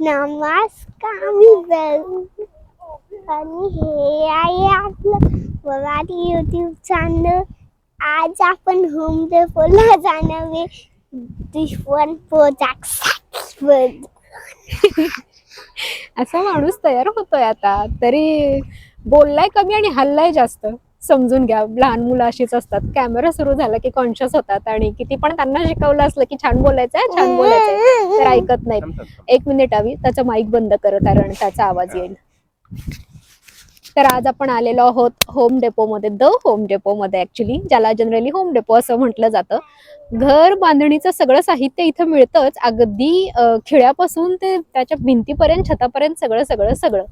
नमस्कार मी आणि हे आहे आपलं मराठी युट्यूब चॅनल आज आपण होम डेपोला जाणार आहे दिशवन प्रोजेक्ट असा माणूस तयार होतोय आता. तरी बोललाय कमी आणि हल्लाय जास्त. समजून घ्या. लहान मुलं अशीच असतात. कॅमेरा सुरू झाला की कॉन्शियस होतात आणि किती पण त्यांना शिकवलं असलं की छान बोलायचंय छान बोलायचंय तर ऐकत नाहीत. एक मिनिट हवी. त्याचा माईक बंद कर कारण त्याचा आवाज येईल. तर आज आपण आलेलो आहोत होम डेपो मध्ये द होम डेपो मध्ये ऍक्च्युली ज्याला जनरली होम डेपो असं म्हटलं जातं. घर बांधणीचं सगळं साहित्य इथं मिळतंच. अगदी खिळ्यापासून ते त्याच्या भिंतीपर्यंत छतापर्यंत सगळं सगळं सगळं.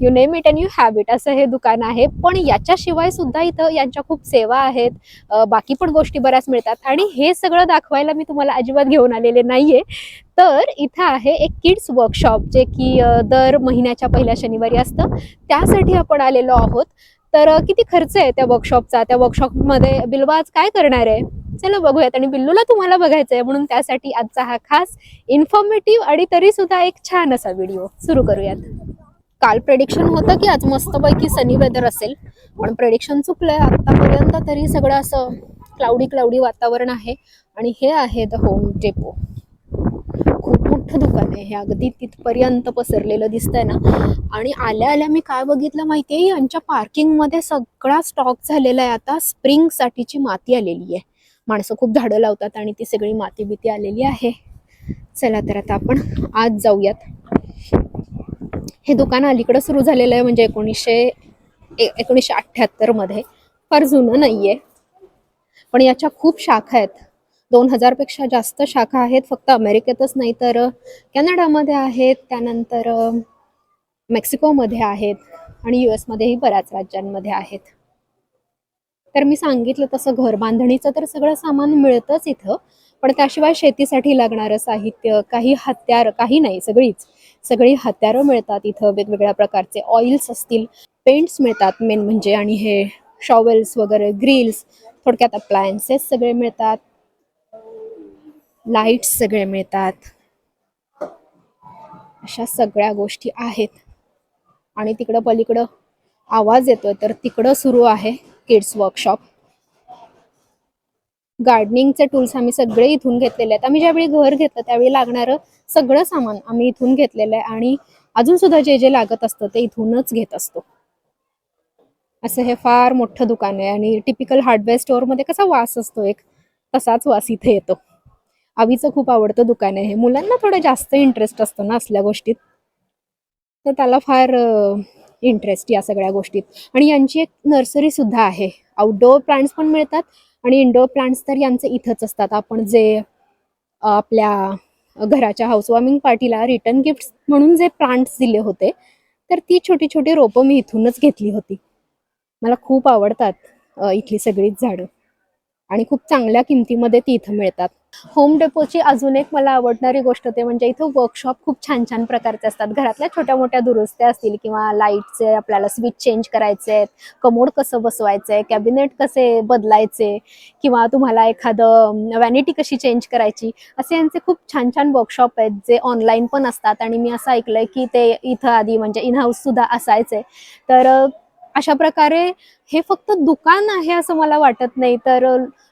You name it and you have it असं हे दुकान आहे. पण याच्याशिवाय सुद्धा इथं यांच्या खूप सेवा आहेत. बाकी पण गोष्टी बऱ्याच मिळतात. आणि हे सगळं दाखवायला मी तुम्हाला अजिबात घेऊन आलेले नाहीये. तर इथं आहे एक किड्स वर्कशॉप जे की दर महिन्याच्या पहिल्या शनिवारी असतं. त्यासाठी आपण आलेलो आहोत. तर किती खर्च आहे त्या वर्कशॉपचा त्या वर्कशॉपमध्ये बिल्वा आज काय करणार आहे? चला बघूयात. आणि बिल्लूला तुम्हाला बघायचं आहे म्हणून त्यासाठी आजचा हा खास इन्फॉर्मेटिव्ह आणि तरी सुद्धा एक छान असा व्हिडिओ सुरू करूयात. काल प्रेडिक्शन होतं की आज मस्तपैकी सनी वेदर असेल. पण प्रेडिक्शन चुकलंय. आतापर्यंत तरी सगळं असं क्लाउडी क्लाउडी वातावरण आहे. आणि हे आहे द होम डेपो मोठं दुकान आहे हे अगदी तिथपर्यंत पसरलेलं दिसतंय ना. आणि आल्या आल्या मी काय बघितलं माहितीये? यांच्या पार्किंगमध्ये सगळा स्टॉक झालेला आहे. आता स्प्रिंग साठीची माती आलेली आहे. माणसं खूप झाडं लावतात आणि ती सगळी माती भीती आलेली आहे. चला तर आता आपण आज जाऊयात. हे दुकान अलीकडं सुरू झालेलं आहे म्हणजे एकोणीसशे एकोणीसशे अठ्ठ्याहत्तरमध्ये फार जुनं नाहीये. पण याच्या खूप शाखा आहेत. दोन हजारपेक्षा जास्त शाखा आहेत फक्त अमेरिकेतच नाही तर कॅनडामध्ये आहेत त्यानंतर मेक्सिकोमध्ये आहेत आणि यू एसमध्येही बऱ्याच राज्यांमध्ये आहेत. तर मी सांगितलं तसं घर बांधणीचं तर सगळं सामान मिळतंच इथं पण त्याशिवाय शेतीसाठी लागणारं साहित्य काही हत्यार काही नाही सगळीच. सगळी हत्यारं मिळतात इथं वेगवेगळ्या प्रकारचे ऑइल्स असतील पेंट्स मिळतात मेन म्हणजे आणि हे शॉवेल्स वगैरे ग्रिल्स थोडक्यात अप्लायन्सेस सगळे मिळतात. लाईट्स सगळे मिळतात. अशा सगळ्या गोष्टी आहेत. आणि तिकडं पलीकडं आवाज येतोय तर तिकडं सुरू आहे किड्स वर्कशॉप गार्डनिंगचे टूल्स आम्ही सगळे इथून घेतलेले आहेत. आम्ही ज्यावेळी घर घेतलं त्यावेळी लागणारं सगळं सामान आम्ही इथून घेतलेलं आहे. आणि अजून सुद्धा जे जे लागत असतं ते इथूनच घेत असतो. असं हे फार मोठं दुकान आहे. आणि टिपिकल हार्डवेअर स्टोअरमध्ये कसा वास असतो एक तसाच वास इथे येतो. आवीचं खूप आवडतं दुकान आहे. मुलांना थोडं जास्त इंटरेस्ट असतो ना असल्या गोष्टीत. तर त्याला फार इंटरेस्ट या सगळ्या गोष्टीत. आणि यांची एक नर्सरी सुद्धा आहे. आउटडोअर प्लांट्स पण मिळतात आणि इनडोअर प्लांट्स तर यांचे इथंच असतात. आपण जे आपल्या घराच्या हाऊसवॉर्मिंग पार्टीला रिटर्न गिफ्ट म्हणून जे प्लांट्स दिले होते तर ती छोटी छोटी रोपं मी इथूनच घेतली होती. मला खूप आवडतात इथली सगळीच झाडं. आणि खूप चांगल्या किमतीमध्ये ती इथं मिळतात. होम डेपोची अजून एक मला आवडणारी गोष्ट ते म्हणजे इथं वर्कशॉप खूप छान छान प्रकारचे असतात. घरातल्या छोट्या मोठ्या दुरुस्त्या असतील किंवा लाईटचे आपल्याला स्विच चेंज करायचे आहेत कमोड कसं बसवायचं आहे कॅबिनेट कसे बदलायचे किंवा तुम्हाला एखादं व्हॅनिटी कशी चेंज करायची असे यांचे खूप छान छान वर्कशॉप आहेत जे ऑनलाईन पण असतात. आणि मी असं ऐकलंय की ते इथं आधी म्हणजे इनहाऊस सुद्धा असायचे. तर अशा प्रकारे हे फक्त दुकान आहे असं मला वाटत नाही. तर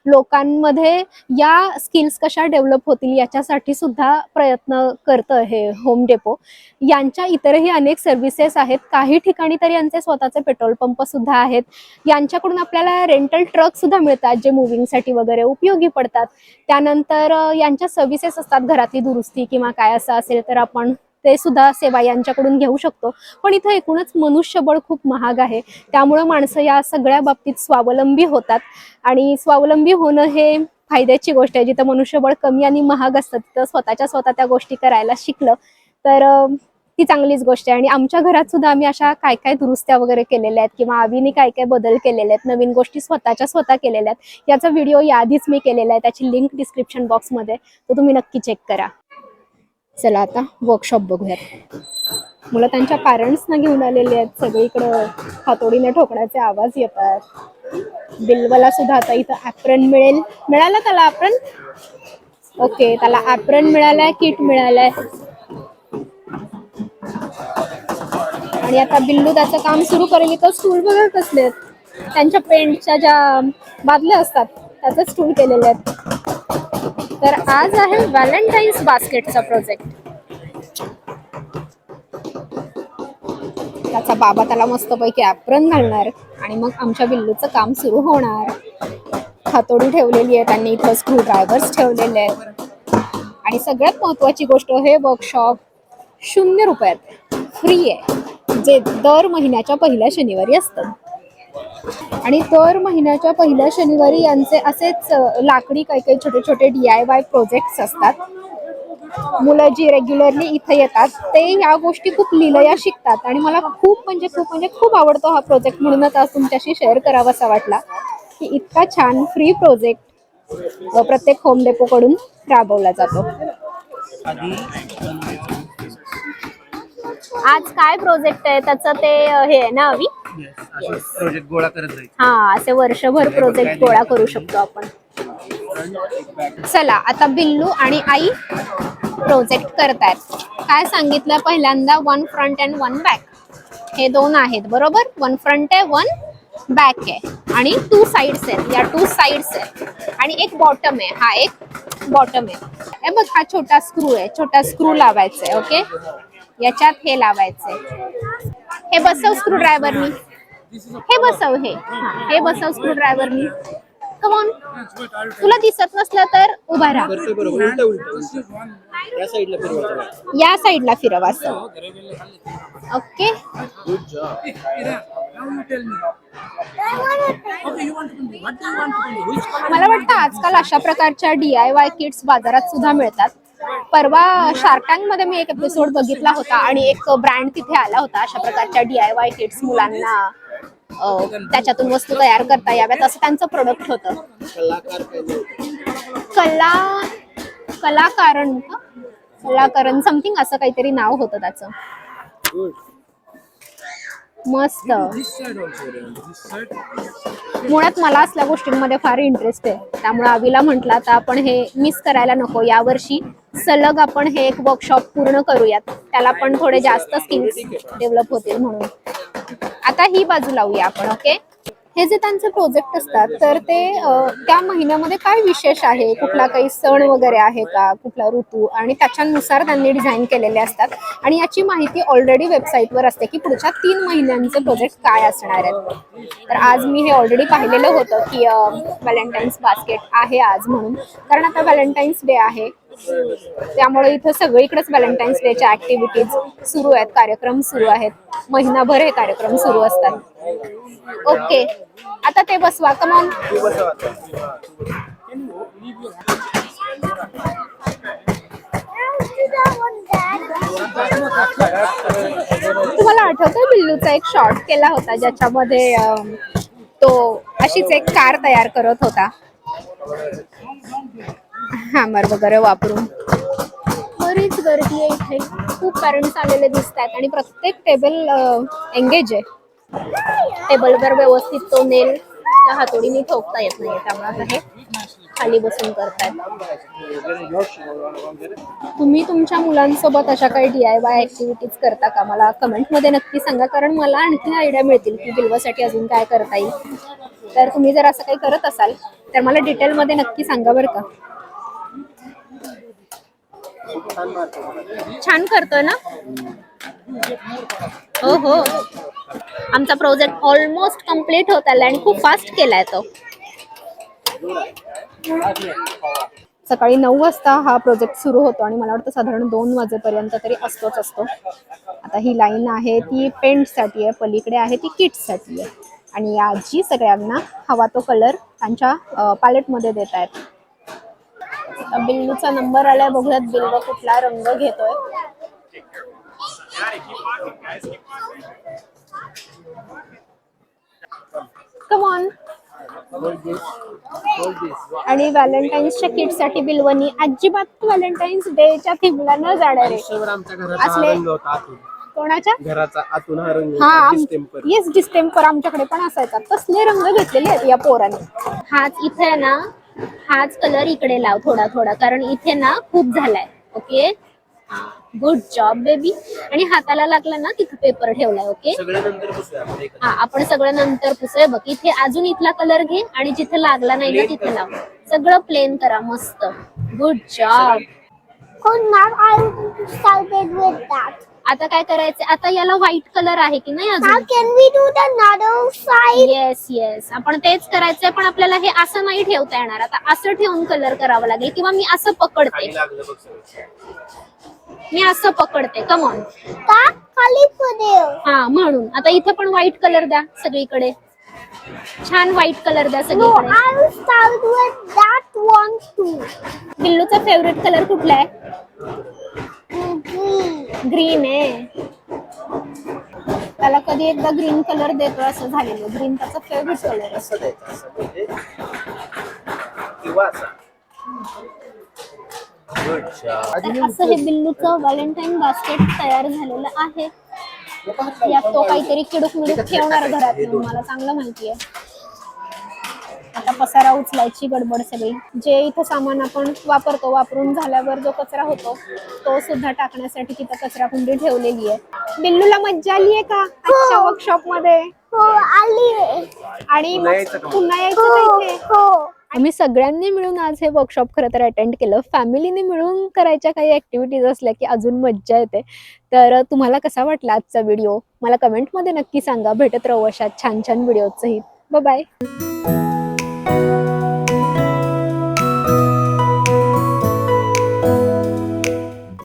लोकांमध्ये या स्किल्स कशा डेव्हलप होतील याच्यासाठी सुद्धा प्रयत्न करतं हे होम डेपो यांच्या इतरही अनेक सर्व्हिसेस आहेत. काही ठिकाणी तर यांचे स्वतःचे पेट्रोल पंप सुद्धा आहेत. यांच्याकडून आपल्याला रेंटल ट्रक सुद्धा मिळतात जे मुव्हिंगसाठी वगैरे उपयोगी पडतात. त्यानंतर यांच्या सर्व्हिसेस असतात घरातली दुरुस्ती किंवा काय असं असेल तर आपण ते सुद्धा सेवा यांच्याकडून घेऊ शकतो. पण इथं एकूणच मनुष्यबळ खूप महाग आहे. त्यामुळं माणसं या सगळ्या बाबतीत स्वावलंबी होतात. आणि स्वावलंबी होणं हे फायद्याची गोष्ट आहे. जिथं मनुष्यबळ कमी आणि महाग असतं तिथं स्वतःच्या स्वतः त्या गोष्टी करायला शिकलं तर ती चांगलीच गोष्ट आहे. आणि आमच्या घरात सुद्धा आम्ही अशा काय काय दुरुस्त्या वगैरे केलेल्या आहेत किंवा आवीने काय काय बदल केलेले आहेत नवीन गोष्टी स्वतःच्या स्वतः केलेल्या आहेत याचा व्हिडिओ याआधीच मी केलेला आहे. त्याची लिंक डिस्क्रिप्शन बॉक्समध्ये. तो तुम्ही नक्की चेक करा. चला आता वर्कशॉप बघूयात. मुलं त्यांच्या पॅरेंट्सना घेऊन आलेले आहेत. सगळीकडं हातोडीने ठोकण्याचे आवाज येतात. बिल्वला सुद्धा आता इथं ॲप्रन मिळेल. मिळालं त्याला ॲप्रन ओके त्याला ॲप्रन मिळालाय किट मिळालाय. आणि आता बिल्लू त्याचं काम सुरू करेल. इथं स्टूल बघत कसले आहेत त्यांच्या पेंटच्या ज्या बादल्या असतात त्याचं स्टूल केलेले आहेत. तर आज आहे व्हॅलेंटाईन्स बास्केटचा प्रोजेक्ट. त्याचा बाबा त्याला मस्तपैकी ॲप्रन घालणार आणि मग आमच्या बिल्लूचं काम सुरू होणार. हातोडी ठेवलेली आहे त्यांनी इथं स्क्रू ड्रायव्हर्स ठेवलेले आहेत. आणि सगळ्यात महत्वाची गोष्ट हे वर्कशॉप शून्य रुपयात फ्री आहे. जे दर महिन्याच्या पहिल्या शनिवारी असतं. आणि दर महिन्याच्या पहिल्या शनिवारी यांचे असेच लाकडी काही काही छोटे छोटे डी आय वाय प्रोजेक्ट्स असतात. मुलं जी रेग्युलरली इथे येतात. ते या गोष्टी खूप लिलया शिकतात. आणि मला खूप म्हणजे खूप म्हणजे खूप आवडतो हा प्रोजेक्ट म्हणूनच आज तुमच्याशी शेअर करावासा वाटला. की इतका छान फ्री प्रोजेक्ट प्रत्येक होम डेपो कडून राबवला जातो. आज काय प्रोजेक्ट आहे? त्याचं ते हे आहे ना अवी प्रोजेक्ट गोळा करत जाईल हा असे वर्षभर प्रोजेक्ट गोळा करू शकतो आपण. चला आता बिल्लू आणि आई प्रोजेक्ट करतायत. काय सांगितलं? पहिल्यांदा one front and one back हे दोन आहेत बरोबर? वन फ्रंट आहे वन बॅक आहे. आणि टू साइड्स आहेत. या टू साइड्स आहेत. आणि एक बॉटम आहे. हा एक बॉटम आहे. हे बघ हा छोटा स्क्रू आहे. छोटा स्क्रू लावायचा आहे ओके याच्यात हे लावायचंय. हे बसव स्क्रू ड्रायव्हरनी हे बसव हे. हा, हे बसव स्क्रू ड्रायव्हरनी कमॉन तुला दिसत नसलं तर उभा राहा. करतोय बरोबर. उलट उलट. त्या साईडला फिरवायचं नाही. या साईडला फिरव असं. ओके. गुड जॉब मला वाटतं आजकाल अशा प्रकारच्या डी आय वाय किट्स बाजारात सुद्धा मिळतात. परवा शार्क टँकमध्ये मी एक एपिसोड बघितला होता आणि एक ब्रँड तिथे आला होता अशा प्रकारच्या डी आय वाय किट्स मुलांना. त्याच्यातून वस्तू तयार करता याव्यात असं त्यांचं प्रोडक्ट होतं. कला कलाकारण का कलाकारण समथिंग असं काहीतरी नाव होतं त्याचं. मस्त. मुळात मला असल्या गोष्टींमध्ये फार इंटरेस्ट आहे. त्यामुळे आवीला म्हटलं आता आपण हे मिस करायला नको. यावर्षी सलग आपण हे एक वर्कशॉप पूर्ण करूयात. त्याला पण थोडे जास्त स्किल्स डेव्हलप होतील म्हणून. आता ही बाजू लावूया आपण ओके हे जे त्यांचे प्रोजेक्ट असतात तर ते त्या महिन्यामध्ये काय विशेष आहे? कुठला काही सण वगैरे आहे का? कुठला ऋतू? आणि त्याच्यानुसार त्यांनी डिझाईन केलेले असतात. आणि याची माहिती ऑलरेडी वेबसाईटवर असते की पुढच्या तीन महिन्यांचे प्रोजेक्ट काय असणार आहेत. तर आज मी हे ऑलरेडी पाहिलेलं होतं की व्हॅलेंटाईन्स बास्केट आहे आज म्हणून. कारण आता व्हॅलेंटाईन्स डे आहे. त्यामुळे इथं सगळीकडेच व्हॅलेंटाईन्स डेच्या ऍक्टिव्हिटीज सुरू आहेत कार्यक्रम सुरू आहेत. महिनाभर हे कार्यक्रम सुरू असतात. ओके आता ते बसवा कमान तुम्हाला आठवतोय बिल्लूचा एक शॉर्ट केला होता ज्याच्यामध्ये तो अशीच एक कार तयार करत होता? हॅमर वगैरे वापरून. बरीच गर्दी आहे इथे. खूप पॅरेंट्स आलेले दिसत आहेत आणि प्रत्येक टेबल एंगेज आहे. टेबलवर व्यवस्थित तो नेल त्या हातोडीने ठोकता येत नाही त्यामुळे हे खाली बसून करतायत. तुम्ही तुमच्या मुलांसोबत अशा काही डी आय वाय ऍक्टिव्हिटीज करता का? मला कमेंटमध्ये नक्की सांगा. कारण मला आणखी आयडिया मिळतील की बिल्वासाठी अजून काय करता येईल. तर तुम्ही जर असं काही करत असाल तर मला डिटेलमध्ये नक्की सांगा बरं का. छान करतोय ना? हो हो. आमचा प्रोजेक्ट ऑलमोस्ट कंप्लीट होत आला आणि खूप फास्ट केलाय तो. सकाळी नऊ वाजता हा प्रोजेक्ट सुरू होतो आणि मला वाटतं साधारण दोन वाजेपर्यंत तरी असतोच असतो. आता ही लाईन आहे ती पेंटसाठी आहे पलीकडे आहे ती किट्ससाठी आहे. आणि या आजी सगळ्यांना हवा तो कलर त्यांच्या पॅलेटमध्ये देत आहेत बिल्लूचा नंबर आलाय बघूयात बिल्व कुठला रंग घेतोय. कमॉन आणि व्हॅलेंटाईन्सच्या किटसाठी बिल्वनी अजिबात व्हॅलेंटाईन्स डेच्या थीमला न जाणार. आहे असले- कोणाच्या? घराचा आतून हा रंग हा येस डिस्टेम्पर आमच्याकडे पण असायचा. तसले रंग घेतलेले आहेत या पोराने. हाच इथे आहे ना हाच कलर इकडे लाव थोडा थोडा. कारण इथे ना खूप झालाय. ओके गुड जॉब बेबी आणि हाताला लागला ना तिथे पेपर ठेवलाय ओके सगळ्या नंतर बसूया आपण एकत्र. हा आपण सगळं नंतर पुसूया. बघ इथे अजून इथला कलर घे आणि जिथे लागला नाही ना तिथे लाव. सगळं प्लेन करा मस्त. Good job Oh, now I started with that. आता काय करायचं आता याला व्हाईट कलर आहे की नाही अजून? Can we do the another side? Yes yes आपण तेच करायचंय पण आपल्याला हे असं नाही ठेवता येणार. आता असं ठेवून कलर करावा लागेल किंवा मी असं पकडते. खाली लागलं बघ सगळं. मी असं पकडते. कमॉन का? खाली पडेल. हा म्हणून. आता इथे पण व्हाईट कलर द्या सगळीकडे. छान व्हाईट कलर द्या No, सगळीकडे. I will start with that one too. बिल्लूचा फेवरेट कलर कुठला आहे. ग्रीन आहे. त्याला कधी एकदा ग्रीन कलर देतो असं झालेलं. ग्रीन त्याचा फेवरेट कलर असं द्यायचं असं म्हणजे किंवा असं. गुड तर असं हे बिल्लूचं व्हॅलेंटाईन बास्केट तयार झालेलं आहे. यात तो काहीतरी किडूक मिडूक ठेवणार घरात मला चांगलं माहिती आहे आता पसारा उचलायची गडबड सगळी. जे इथं सामान आपण वापरतो वापरून झाल्यावर जो कचरा होतो तो सुद्धा टाकण्यासाठी तिथं कचरा कुंडी ठेवलेली आहे. बिल्लूला मज्जा आली आहे का? आजच्या वर्कशॉपमध्ये? हो आली आणि पुन्हा यायचं का मग? मग? पुन्हा यायचं हो का इथे? हो. आम्ही सगळ्यांनी मिळून आज हे वर्कशॉप खरं तर अटेंड केलं. फॅमिलीने मिळून करायच्या काही ऍक्टिव्हिटीज असल्या की अजून मज्जा येते. तर तुम्हाला कसा वाटला आजचा व्हिडिओ मला कमेंटमध्ये नक्की सांगा. भेटत राहू अशा छान छान व्हिडिओ सहित. बाय